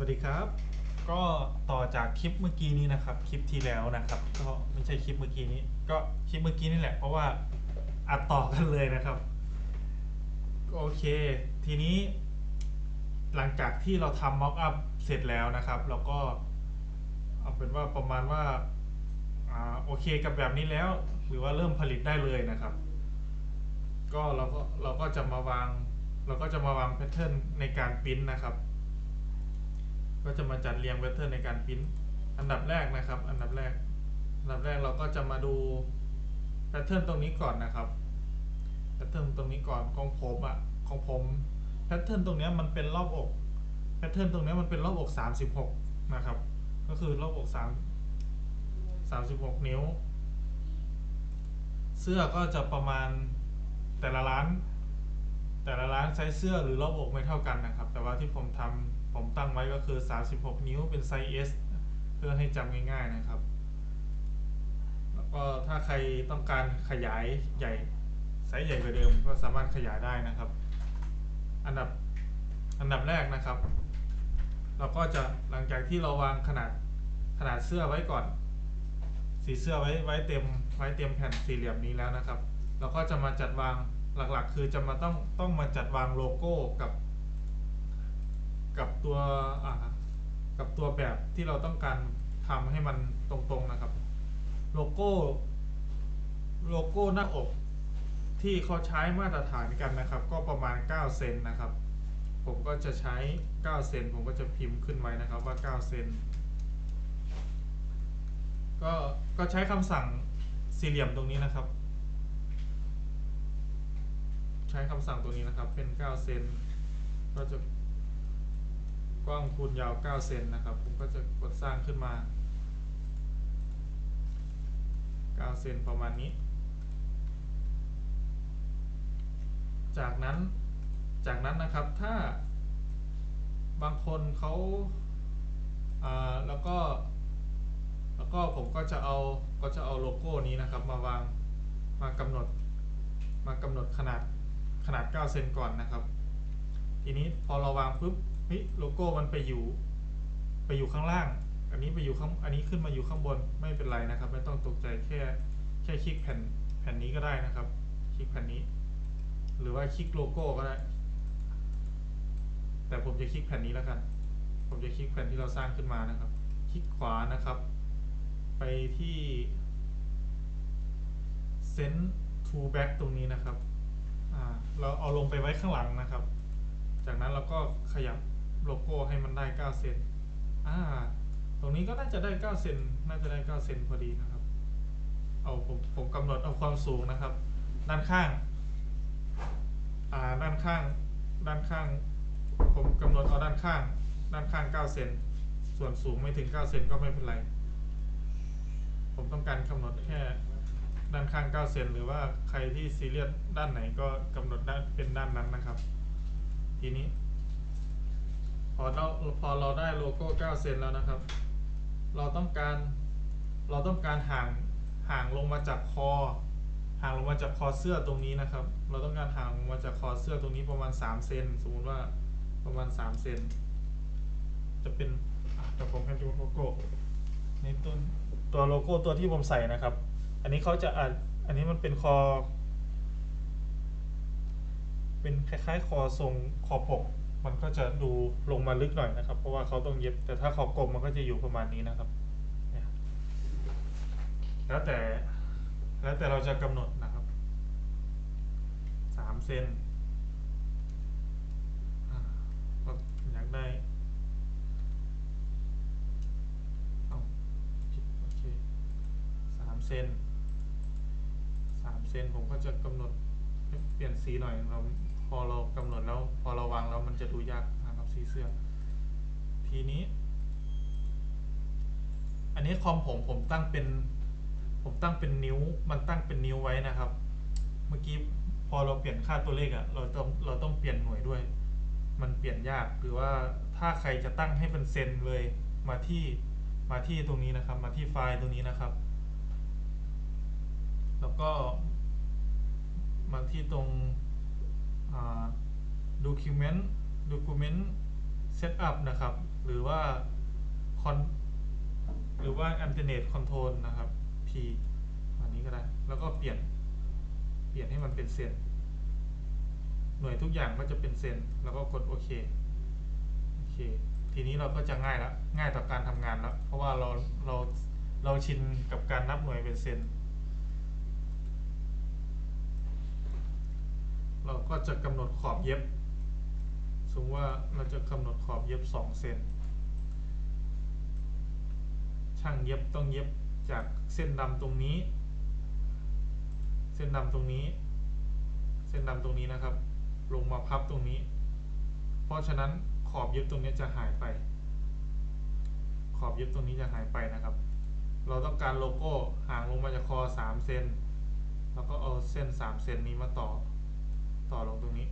วัสดีครับ ก็ต่อจากคลิปเมื่อกี้นี้นะครับ คลิปที่แล้วนะครับ ก็ไม่ใช่คลิปเมื่อกี้นี้ ก็คลิปเมื่อกี้นี่แหละ เพราะว่าอัดต่อกันเลยนะครับ โอเค ทีนี้ หลังจากที่เราทำม็อกอัพเสร็จแล้วนะครับเราก็เอาเป็นว่าประมาณว่าอ่าโอเคกับแบบนี้แล้ว หรือว่าเริ่มผลิตได้เลยนะครับ ก็เราก็เราก็จะมาวาง เราก็จะมาวางแพทเทิร์นในการปริ้นนะครับ ก็จะมาจัดเรียงแพทเทิร์นในการปริ้นอันดับแรกนะครับ อันดับแรก อันดับแรกเราก็จะมาดูแพทเทิร์นตรงนี้ก่อนนะครับแพทเทิร์นตรงนี้ก่อนของผมอะของผมแพทเทิร์นตรงนี้มันเป็นรอบอกแพทเทิร์นตรงนี้มันเป็นรอบอก 36 นะครับ ก็คือรอบอก3 36 นิ้ว เสื้อก็จะประมาณแต่ละร้าน แต่ละร้านไซส์เสื้อหรือรอบอกไม่เท่ากันนะครับ แต่ว่าที่ผมทำ ผมตั้งไว้ก็คือ 36 นิ้วเป็นไซส์ S เพื่อให้จำง่ายๆนะครับ แล้วก็ถ้าใครต้องการขยายใหญ่ไซส์ใหญ่กว่าเดิมก็สามารถขยายได้นะครับ อันดับอันดับแรกนะครับ เราก็จะหลังจากที่เราวางขนาดขนาดเสื้อไว้ก่อน สีเสื้อไว้ไว้เต็มไว้เต็มแผ่นสี่เหลี่ยมนี้แล้วนะครับ เราก็จะมาจัดวางหลักๆ คือจะมาต้องต้องมาจัดวางโลโก้กับ กับตัวอ่ากับตัวแบบที่เราต้องการทำให้มันตรงๆนะครับ โลโก้โลโก้หน้าอกที่เขาใช้มาตรฐานกันนะครับ ก็ประมาณ 9 เซนนะครับ ผมก็จะใช้ 9 เซนผมก็จะพิมพ์ขึ้นไว้นะครับว่า 9 เซนก็ก็ใช้คำสั่งสี่เหลี่ยมตรงนี้นะครับ ใช้คำสั่งตรงนี้นะครับเป็น 9 เซนก็จะ กว้างคูณยาว 9 เซนนะครับ ผมก็จะกดสร้างขึ้นมา 9 เซนประมาณนี้ จากนั้น จากนั้นนะครับ ถ้าบางคนเขาอ่าแล้วก็ แล้วก็ผมก็จะเอา ก็จะเอาโลโก้นี้นะครับ มาวาง มากำหนด มากำหนดขนาด ขนาด 9 เซนก่อนนะครับ ทีนี้พอเราวางปุ๊บ เฮ้ยโลโก้มันไปอยู่ ไปอยู่ข้างล่าง อันนี้ไปอยู่ข้างอันนี้ขึ้นมาอยู่ข้างบนไม่เป็นไรนะครับ ไม่ต้องตกใจแค่แค่คลิกแผ่นแผ่นนี้ก็ได้นะครับ คลิกแผ่นนี้ หรือว่าคลิกโลโก้ก็ได้ แต่ผมจะคลิกแผ่นนี้แล้วกัน ผมจะคลิกแผ่นที่เราสร้างขึ้นมานะครับ คลิกขวานะครับ ไปที่ send to back ตรงนี้นะครับอ่าเราเอาลงไปไว้ข้างหลังนะครับ จากนั้นเราก็ขยับ โลโก้ให้มันได้ 9 เซนอ่า ตรงนี้ก็น่าจะได้ 9 เซน น่าจะได้ 9 เซนพอดีนะครับ เอาผมผมกำหนดเอาความสูงนะครับ ด้านข้าง อ่า ด้านข้าง ด้านข้าง ผมกำหนดเอาด้านข้าง ด้านข้าง 9 เซน ส่วนสูงไม่ถึง 9 เซนก็ไม่เป็นไร ผมต้องการกำหนดแค่ด้านข้าง 9 เซน หรือว่าใครที่ซีเรียสด้านไหนก็กำหนดด้านเป็นด้านนั้นนะครับ ทีนี้ พอเราพอเราได้โลโก้9เซนแล้วนะครับ เราต้องการเราต้องการห่างห่างลงมาจากคอ ห่างลงมาจากคอเสื้อตรงนี้นะครับ เราต้องการห่างลงมาจากคอเสื้อตรงนี้ประมาณ3เซนสมมุติว่าประมาณ3เซนจะเป็นอะเดี๋ยวผมให้ดูโลโก้นี่ตัวตัวโลโก้ตัวที่ผมใส่นะครับ อันนี้เขาจะอ่านอันนี้มันเป็นคอ เป็นคล้ายๆคอทรงคอปก มันก็จะดูลงมาลึกหน่อยนะครับ เพราะว่าเขาต้องเย็บ แต่ถ้าคอบกลมมันก็จะอยู่ประมาณนี้นะครับ แล้วแต่ แล้วแต่เราจะกำหนดนะครับสามเซนอยากได้เอาโอเคสามเซนสามเซนผมก็จะกำหนดเปลี่ยนสีหน่อยเรา พอเรากำหนดแล้ว พอเราวางแล้วมันจะดูยากนะครับสีเสื้อ ทีนี้ อันนี้คอมผมผมตั้งเป็น ผมตั้งเป็นนิ้ว มันตั้งเป็นนิ้วไว้นะครับ เมื่อกี้พอเราเปลี่ยนค่าตัวเลขอะ่ะเราต้องเราต้องเปลี่ยนหน่วยด้วย มันเปลี่ยนยากหรือว่าถ้าใครจะตั้งให้เป็นเซนเลยมาที่มาที่ตรงนี้นะครับ มาที่ไฟล์ตรงนี้นะครับ แล้วก็มาที่ตรง document document เซตอัพนะครับ หรือว่าคอนหรือว่า alternate control นะครับ P อันนี้ก็ได้ แล้วก็เปลี่ยน เปลี่ยนให้มันเป็นเซนหน่วยทุกอย่างก็จะเป็นเซนแล้วก็กดโอเค โอเค ทีนี้เราก็จะง่ายแล้ว ง่ายต่อการทำงานแล้ว เพราะว่าเรา เรา เราชินกับการนับหน่วยเป็นเซน เราก็จะกำหนดขอบเย็บ สมมติว่าเราจะกำหนดขอบเย็บสองเซนช่างเย็บต้องเย็บจากเส้นดำตรงนี้ เส้นดำตรงนี้ เส้นดำตรงนี้นะครับ ลงมาพับตรงนี้ เพราะฉะนั้นขอบเย็บตรงนี้จะหายไป ขอบเย็บตรงนี้จะหายไปนะครับ เราต้องการโลโก้ห่างลงมาจากคอสามเซนแล้วก็เอาเส้นสามเซนนี้มาต่อ ต่อลงตรงนี้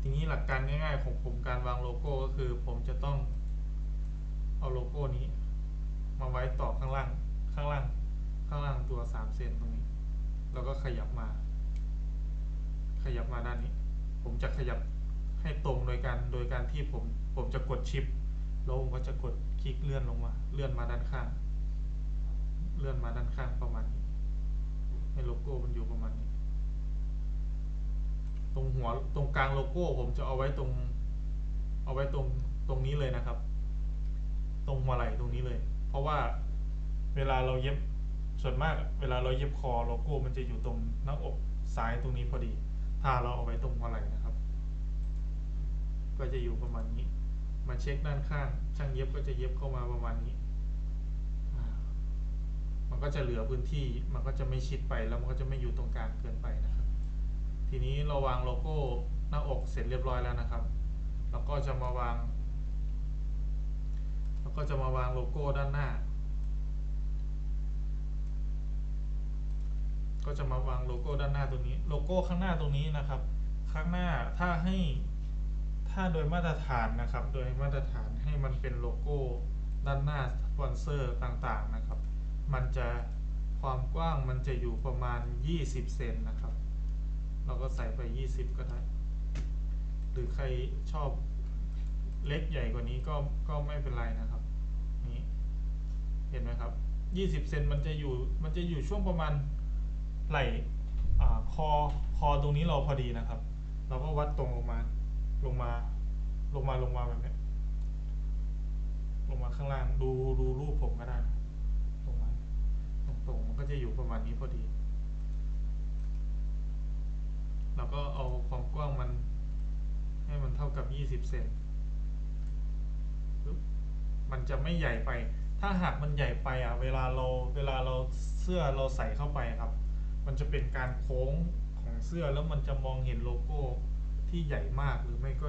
ทีนี้หลักการง่ายๆของผมการวางโลโก้ก็คือผมจะต้องเอาโลโก้นี้ มาไว้ต่อข้างล่างข้างล่างข้างล่างตัวสามเซนตรงนี้ แล้วก็ขยับมา ขยับมาด้านนี้ ผมจะขยับให้ตรงโดยการโดยการที่ผมผมจะกดชิปแล้วผมก็จะกดคลิกเลื่อนลงมา เลื่อนมาด้านข้าง เลื่อนมาด้านข้างประมาณนี้ ให้โลโก้มันอยู่ประมาณนี้ ตรงหัวตรงกลางโลโก้ผมจะเอาไว้ตรง เอาไว้ตรงตรงนี้เลยนะครับ ตรงหัวไหล่ตรงนี้เลย เพราะว่าเวลาเราเย็บส่วนมาก เวลาเราเย็บคอโลโก้มันจะอยู่ตรงหน้าอกซ้ายตรงนี้พอดี ถ้าเราเอาไว้ตรงหัวไหล่นะครับ ก็จะอยู่ประมาณนี้ มาเช็คด้านข้าง ช่างเย็บก็จะเย็บเข้ามาประมาณนี้ มันก็จะเหลือพื้นที่ มันก็จะไม่ชิดไปแล้วมันก็จะไม่อยู่ตรงกลางเกินไปนะครับ ทีนี้เราวางโลโก้หน้าอกเสร็จเรียบร้อยแล้วนะครับ แล้วก็จะมาวาง แล้วก็จะมาวางโลโก้ด้านหน้า ก็จะมาวางโลโก้ด้านหน้าตรงนี้ โลโก้ข้างหน้าตรงนี้นะครับ ข้างหน้าถ้าให้ถ้าโดยมาตรฐานนะครับ โดยมาตรฐานให้มันเป็นโลโก้ด้านหน้าสปอนเซอร์ต่างๆนะครับ มันจะความกว้างมันจะอยู่ประมาณ 20 เซนนะครับ เราก็ใส่ไป 20 ก็ได้ หรือใครชอบเล็กใหญ่กว่านี้ก็ก็ไม่เป็นไรนะครับ นี่ เห็นไหมครับ 20 เซนมันจะอยู่ มันจะอยู่ช่วงประมาณไหล่คอ คอตรงนี้เราพอดีนะครับ เราก็วัดตรงลงมา ลงมา ลงมา ลงมาแบบนี้ ลงมาข้างล่าง ดู ดูรูปผมก็ได้ งมันก็จะอยู่ประมาณนี้พอดีเราก็เอาความกว้างมัน ให้มันเท่ากับ 20 เซนมันจะไม่ใหญ่ไป ถ้าหากมันใหญ่ไปอะ เวลาเรา เวลาเราเสื้อเราใส่เข้าไปครับ มันจะเป็นการโค้งของเสื้อแล้วมันจะมองเห็นโลโก้ที่ใหญ่มากหรือไม่ก็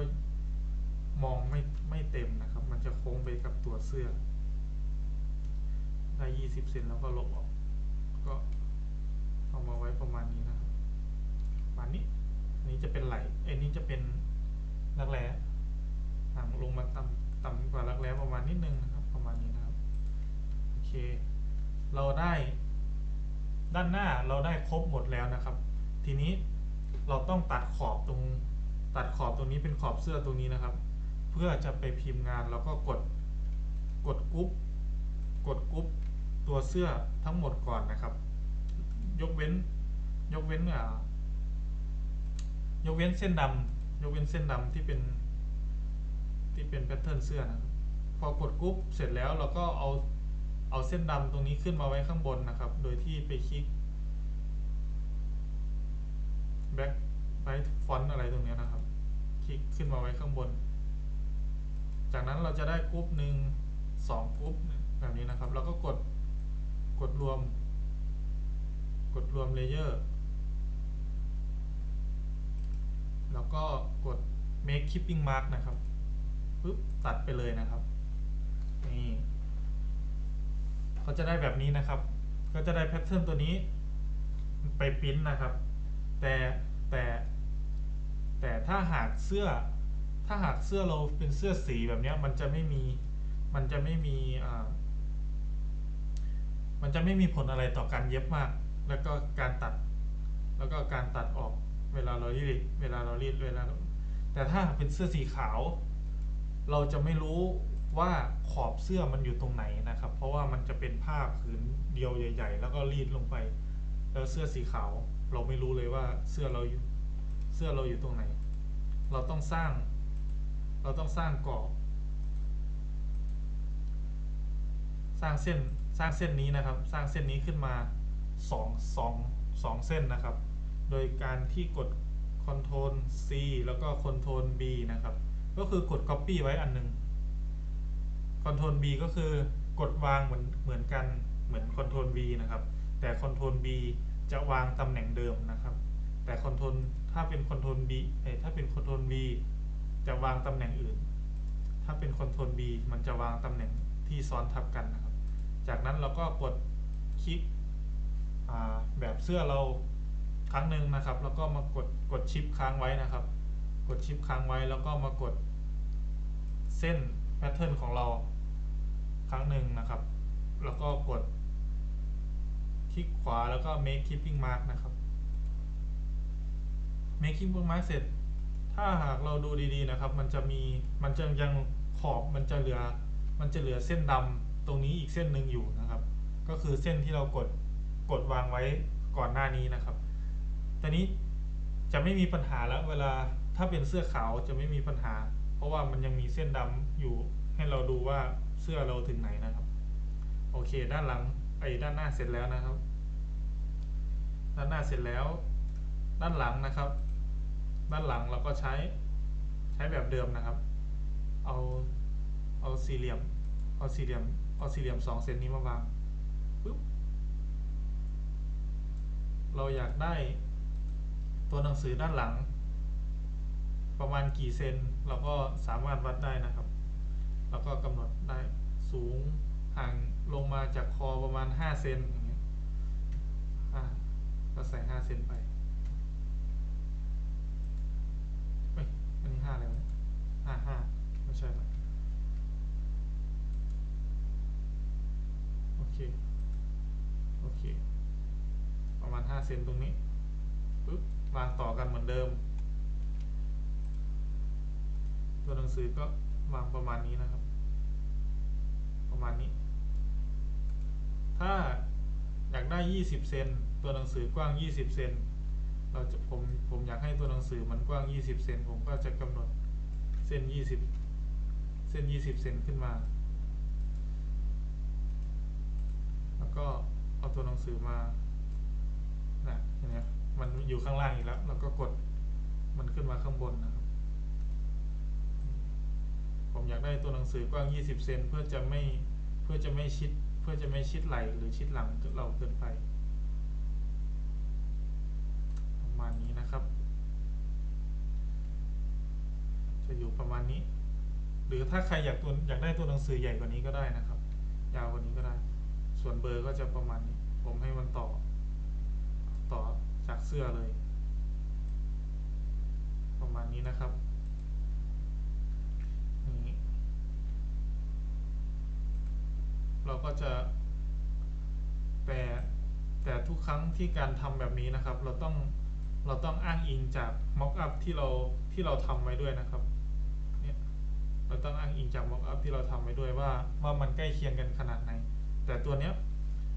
มองไม่ไม่เต็มนะครับ มันจะโค้งไปกับตัวเสื้อ ได้ 20 เซนแล้วก็ลบออก ก็เอามาไว้ประมาณนี้นะครับประมาณนี้อันนี้จะเป็นไหลไอ้นี้จะเป็นรักแร้ห่างลงมาต่ำต่ำกว่ารักแร้ประมาณนิดนึงนะครับ ประมาณนี้นะครับโอเค เราได้ด้านหน้าเราได้ครบหมดแล้วนะครับ ทีนี้เราต้องตัดขอบตรงตัดขอบตรงนี้เป็นขอบเสื้อตรงนี้นะครับ เพื่อจะไปพิมพ์งานแล้วก็กดกดกรุ๊ปกดกรุ๊ป ตัวเสื้อทั้งหมดก่อนนะครับ ยกเว้น ยกเว้นอ่ายกเว้นเส้นดำยกเว้นเส้นดำที่เป็น ที่เป็นแพทเทิร์นเสื้อนะพอกดกรุ๊ปเสร็จแล้วเราก็เอาเอาเส้นดำตรงนี้ขึ้นมาไว้ข้างบนนะครับ โดยที่ไปคลิก back right font อะไรตรงนี้นะครับ คลิกขึ้นมาไว้ข้างบน จากนั้นเราจะได้กรุ๊ปหนึ่งสองกรุ๊ปแบบนี้นะครับ แล้วก็กด กดรวม กดรวมเลเยอร์ แล้วก็กด make keeping mark นะครับปึ๊บตัดไปเลยนะครับนี่เขาจะได้แบบนี้นะครับ ก็จะได้แพทเทิร์นตัวนี้ ไปปริ้นนะครับ แต่แต่แต่ถ้าหากเสื้อถ้าหากเสื้อเราเป็นเสื้อสีแบบนี้มันจะไม่มีมันจะไม่มีอ่า มันจะไม่มีผลอะไรต่อการเย็บมาก แล้วก็การตัด แล้วก็การตัดออกเวลาเรารีดเวลาเรารีดเวลา แต่ถ้าเป็นเสื้อสีขาว เราจะไม่รู้ว่าขอบเสื้อมันอยู่ตรงไหนนะครับ เพราะว่ามันจะเป็นผ้าผืนเดียวใหญ่ ๆ แล้วก็รีดลงไป แล้วเสื้อสีขาว เราไม่รู้เลยว่าเสื้อเราอยู่เสื้อเราอยู่ตรงไหน เราต้องสร้าง เราต้องสร้างกรอบ สร้างเส้น สร้างเส้นนี้นะครับ สร้างเส้นนี้ขึ้นมาสองเส้นนะครับ โดยการที่กด Ctrl C แล้วก็ Ctrl B นะครับ ก็คือกด Copy ไว้อันหนึง Ctrl B ก็คือกดวางเหมือนเหมือนกันเหมือน Ctrl V นะครับ แต่ Ctrl B จะวางตำแหน่งเดิมนะครับ แต่ Ctrl ถ้าเป็น Ctrl B เอ้ถ้าเป็น Ctrl V จะวางตำแหน่งอื่น ถ้าเป็น Ctrl B มันจะวางตำแหน่งที่ซ้อนทับกันนะครับ จากนั้นเราก็กดคลิกแบบเสื้อเราครั้งหนึ่งนะครับ แล้วก็มากดกดชิปค้างไว้นะครับ กดชิปค้างไว้แล้วก็มากดเส้นแพทเทิร์นของเราครั้งหนึ่งนะครับ แล้วก็กดคลิกขวาแล้วก็ make keeping mark นะครับ make keeping mark เสร็จ ถ้าหากเราดูดีๆนะครับ มันจะมีมันจะยังขอบมันจะเหลือ มันจะเหลือเส้นดำ ตรงนี้อีกเส้นหนึ่งอยู่นะครับ ก็คือเส้นที่เรากดกดวางไว้ก่อนหน้านี้นะครับตอนนี้จะไม่มีปัญหาแล้วเวลาถ้าเป็นเสื้อขาวจะไม่มีปัญหา เพราะว่ามันยังมีเส้นดำอยู่ให้เราดูว่าเสื้อเราถึงไหนนะครับ โอเค ด้านหลังไอ้ด้านหน้าเสร็จแล้วนะครับ ด้านหน้าเสร็จแล้ว ด้านหลังนะครับ ด้านหลังเราก็ใช้ใช้แบบเดิมนะครับ เอาเอาสี่เหลี่ยม เอาสี่เหลี่ยม เอาสี่เหลี่ยมสองเซนนี้มาวางปึ๊บเราอยากได้ตัวหนังสือด้านหลัง ประมาณกี่เซนเราก็สามารถวัดได้นะครับ แล้วก็กำหนดได้สูงห่างลงมาจากคอประมาณห้าเซนอย่างเงี้ยก็ใส่ห้าเซนไปเอ้ยอันนี้ห้าแล้วห้าห้าไม่ใช่ละโอเค โอเค ประมาณห้าเซนตรงนี้ปึ๊บวางต่อกันเหมือนเดิม ตัวหนังสือก็วางประมาณนี้นะครับ ประมาณนี้ ถ้าอยากได้ยี่สิบเซนตัวหนังสือกว้างยี่สิบเซนเราจะผมผมอยากให้ตัวหนังสือมันกว้างยี่สิบเซนผมก็จะกำหนดเส้นยี่สิบเส้นยี่สิบเซนขึ้นมา แล้ว ก็เอาตัวหนังสือมานะเห็นไหมมันอยู่ข้างล่างอีกแล้ว แล้วก็กดมันขึ้นมาข้างบนนะครับ ผมอยากได้ตัวหนังสือกว้าง 20 เซนเพื่อจะไม่เพื่อจะไม่ชิด เพื่อจะไม่ชิดไหลหรือชิดหลังเราเกินไปประมาณนี้นะครับ จะอยู่ประมาณนี้ หรือถ้าใครอยากตัวอยากได้ตัวหนังสือใหญ่กว่านี้ก็ได้นะครับ ยาวกว่านี้ก็ได้ ส่วนเบอร์ก็จะประมาณนี้ ผมให้มันต่อ ต่อจากเสื้อเลย ประมาณนี้นะครับนี่เราก็จะแต่แต่ทุกครั้งที่การทำแบบนี้นะครับ เราต้องเราต้องอ้างอิงจาก mock up ที่เราที่เราทำไว้ด้วยนะครับเนี่ยเราต้องอ้างอิงจาก mock up ที่เราทำไว้ด้วยว่าว่ามันใกล้เคียงกันขนาดไหน แต่ตัวเนี้ย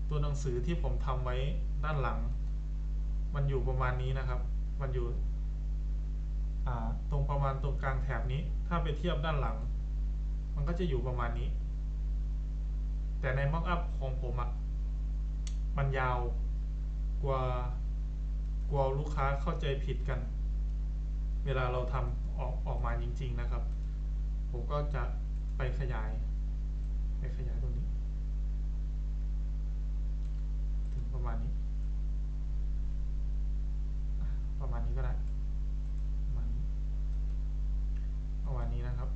ตัวหนังสือที่ผมทำไว้ด้านหลัง มันอยู่ประมาณนี้นะครับ มันอยู่ตรงประมาณตรงกลางแถบนี้ ถ้าไปเทียบด้านหลัง มันก็จะอยู่ประมาณนี้ แต่ใน mock up ของผมอะ่ะมันยาวกว่ากลัวลูกค้าเข้าใจผิดกัน เวลาเราทำออกออกมาจริง ๆนะครับ ผมก็จะไปขยาย ไปขยายตรงนี้ ถึง ประมาณนี้ ประมาณนี้ก็ได้ประมาณนี้ประมาณนี้นะครับ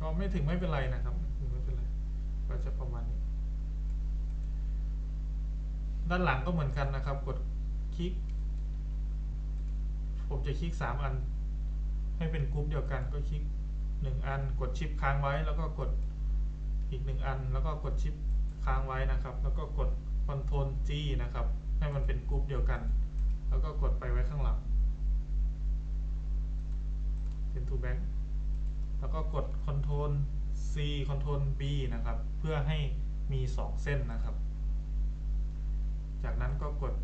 ก็ไม่ถึงไม่เป็นไรนะครับไม่ถึงไม่เป็นไรก็จะประมาณนี้ ด้านหลังก็เหมือนกันนะครับ กดคลิก ผมจะคลิกสามอัน ให้เป็นกรุ๊ปเดียวกันก็คลิกหนึ่งอัน กดชิปค้างไว้แล้วก็กดอีกหนึ่งอัน แล้วก็กดชิปค้างไว้นะครับ แล้วก็กด Ctrl G นะครับ ให้มันเป็นกรุ๊ปเดียวกัน แล้วก็กดไปไว้ข้างหลังเป็น to Back แล้วก็กด Ctrl C Ctrl B นะครับ เพื่อให้มี 2 เส้นนะครับ จากนั้นก็กด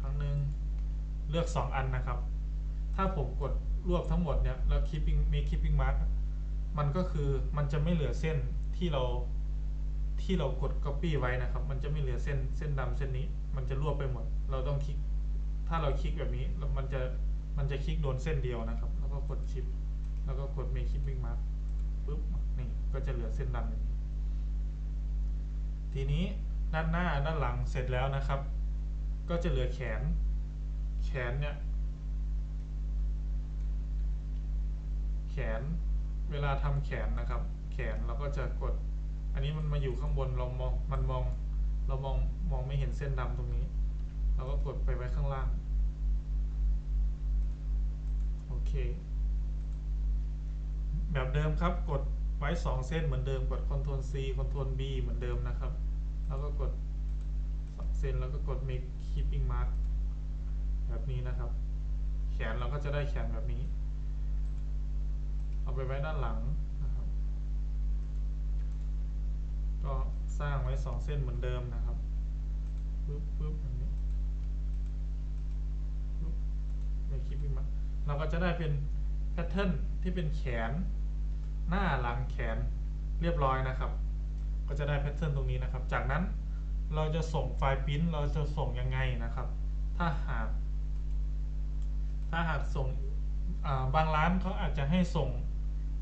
ครั้งหนึ่งเลือก 2 อันนะครับ ถ้าผมกดรวบทั้งหมดเนี่ยแล้ว keeping make keeping mark มันก็คือมันจะไม่เหลือเส้นที่เรา ที่เรากด copy ไว้นะครับ มันจะไม่เหลือเส้นเส้นดำเส้นนี้ มันจะรวบไปหมด เราต้องคลิก ถ้าเราคลิกแบบนี้แล้วมันจะมันจะคลิกโดนเส้นเดียวนะครับ แล้วก็กดชิป แล้วก็กด make keeping mark ปุ๊บนี่ก็จะเหลือเส้นดำแบบนี้ ทีนี้ด้านหน้าด้านหลังเสร็จแล้วนะครับ ก็จะเหลือแขน แขนเนี่ย แขนเวลาทำแขนนะครับ แขนเราก็จะกด อันนี้มันมาอยู่ข้างบนเรามองมันมอง เรามองมองไม่เห็นเส้นดำตรงนี้ เราก็กดไปไว้ข้างล่าง โอเค แบบเดิมครับกดไว้ 2 เส้นเหมือนเดิมกด Ctrl C Ctrl B เหมือนเดิมนะครับ แล้วก็กด2เส้นแล้วก็กด make keeping mark แบบนี้นะครับ แขนเราก็จะได้แขนแบบนี้ เอาไปไว้ด้านหลังนะครับ ก็สร้างไว้2เส้นเหมือนเดิมนะครับปึ๊บปึ๊บแบบนี้ปึ๊บ make keeping mark เราก็จะได้เป็นแพทเทิร์นที่เป็นแขน หน้าหลังแขนเรียบร้อยนะครับ ก็จะได้แพทเทิร์นตรงนี้นะครับ จากนั้นเราจะส่งไฟล์ปริ้นเราจะส่งยังไงนะครับ ถ้าหาก ถ้าหากส่งบางร้านเขาอาจจะให้ส่ง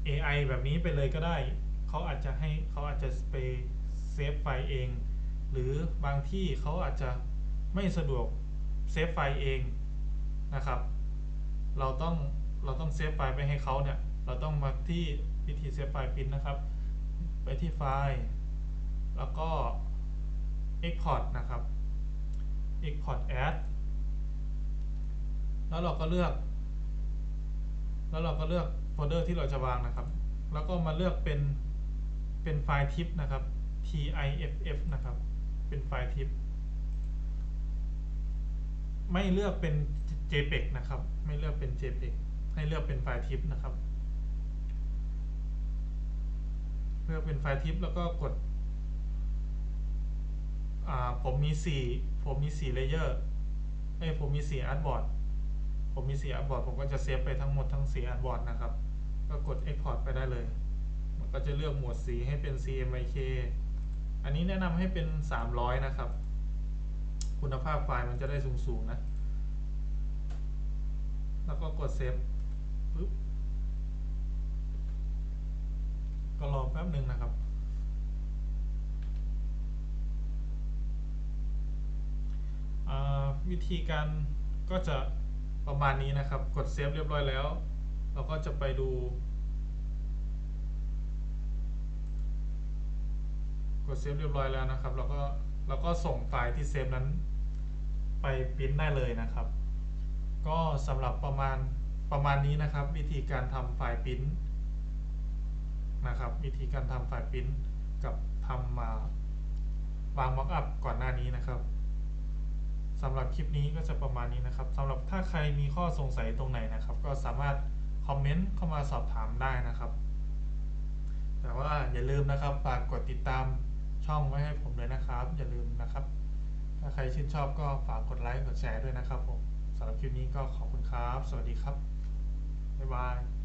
AI แบบนี้ไปเลยก็ได้ เขาอาจจะให้เขาอาจจะไปเซฟไฟล์เอง หรือบางที่เขาอาจจะไม่สะดวกเซฟไฟล์เองนะครับ เราต้องเราต้องเซฟไฟล์ไปให้เขาเนี่ย เราต้องมาที่วิธีเซฟไฟล์พิมพ์นะครับ ไปที่ไฟล์ แล้วก็ Export นะครับ Export as แล้วเราก็เลือก แล้วเราก็เลือกโฟลเดอร์ที่เราจะวางนะครับ แล้วก็มาเลือกเป็น เป็นไฟล์ทิปนะครับ TIFF นะครับ เป็นไฟล์ทิป ไม่เลือกเป็น JPEG นะครับ ไม่เลือกเป็น JPEG ให้เลือกเป็นไฟล์ทิปนะครับ เลือกเป็นไฟล์ทิปแล้วก็กด ผมมี 4 ผมมี 4 เลเยอร์เอ้ผมมี 4 อาร์ตบอร์ด ผมมี 4 อาร์ตบอร์ด ผมก็จะเซฟไปทั้งหมดทั้ง 4 อาร์ตบอร์ดนะครับ ก็กด Export ไปได้เลย ก็จะเลือกหมวดสีให้เป็น CMYK อันนี้แนะนำให้เป็น 300 นะครับ คุณภาพไฟล์มันจะได้สูงๆนะ แล้วก็กดเซฟปึ๊บก็รอแป๊บหนึ่งนะครับวิธีการก็จะประมาณนี้นะครับ กดเซฟเรียบร้อยแล้ว เราก็จะไปดู ดเซฟเรียบร้อยแล้วนะครับแล้วก็เราก็ส่งไฟล์ที่เซฟนั้นไปปริ้นได้เลยนะครับ ก็สำหรับประมาณประมาณนี้นะครับ วิธีการทำไฟล์ปริ้นนะครับ วิธีการทำไฟล์ปริ้นกับทำมาวางม็อกอัพก่อนหน้านี้นะครับสำหรับคลิปนี้ก็จะประมาณนี้นะครับสำหรับถ้าใครมีข้อสงสัยตรงไหนนะครับ ก็สามารถคอมเมนต์เข้ามาสอบถามได้นะครับ แต่ว่าอย่าลืมนะครับฝากกดติดตาม ช่องไว้ให้ผมเลยนะครับ อย่าลืมนะครับ ถ้าใครชื่นชอบก็ฝากกดไลค์กดแชร์ด้วยนะครับผมสำหรับคลิปนี้ก็ขอบคุณครับ สวัสดีครับ บ๊ายบาย